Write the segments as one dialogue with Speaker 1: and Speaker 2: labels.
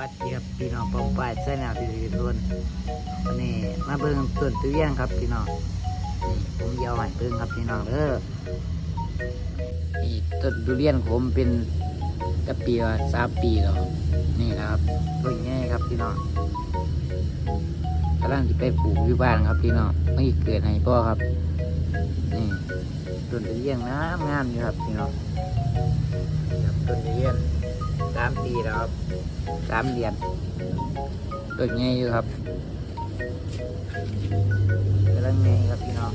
Speaker 1: วัสดีครับพี่น้องปองปายเส้นแนวที่ทุกคนวันนี้มาเบิ่งต้นตุเรียนครับพี่น้องนี่ผมยาวให้เบิ่งครับพี่น้องเด้อนี่ต้นตุเรียนผมเป็นกะปีว่าสามปีแล้วครับนี่ครับต้นง่ายครับพี่น้องกำลังจะไปปลูกอยู่บ้านครับพี่น้องไม่เกิดให้พ่อครับนี่ต้นตุเรียนงามงามอยู่ครับพี่น้องต้นตุเรียน ปีแล้วครับสามเหรียญตัวใหญ่อยู่ครับกำลังใหญ่ครับพี่น้อง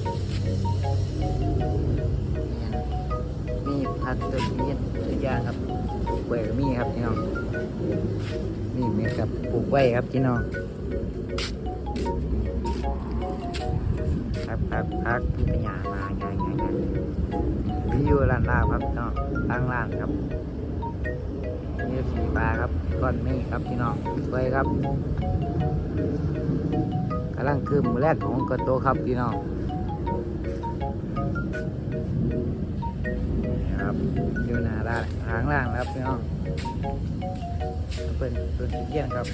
Speaker 1: นี่ยมีพักตัวนี้ตัวอย่างครับปลูกไว้ก็มีครับพี่น้องนี่เมครับปลูกไว้ครับพี่น้องครับครับพักมีปัญญามาง่ายง่ายง่ายวิวร้านลาบครับพี่น้องตั้งร้านครับ นี่สีปลาครับก้อนเมฆครับพี่น้องสวยครับกำลังคือหมูแรกของกระโตครับพี่น้องนี่ครับอยู่หน้าร้านทางล่างครับพี่น้องเป็นตัวสีเขียนครับ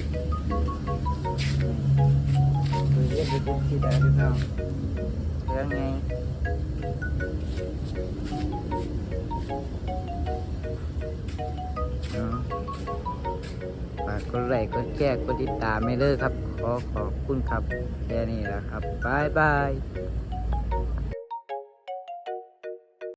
Speaker 1: ตัวเล็กเป็นสีแดงพี่น้องเรื่องไงากกดไลค์กดแชร์กดติดตามไม่เลิกครับ ขอขอบคุณครับแค่นี้แหละครับบายบาย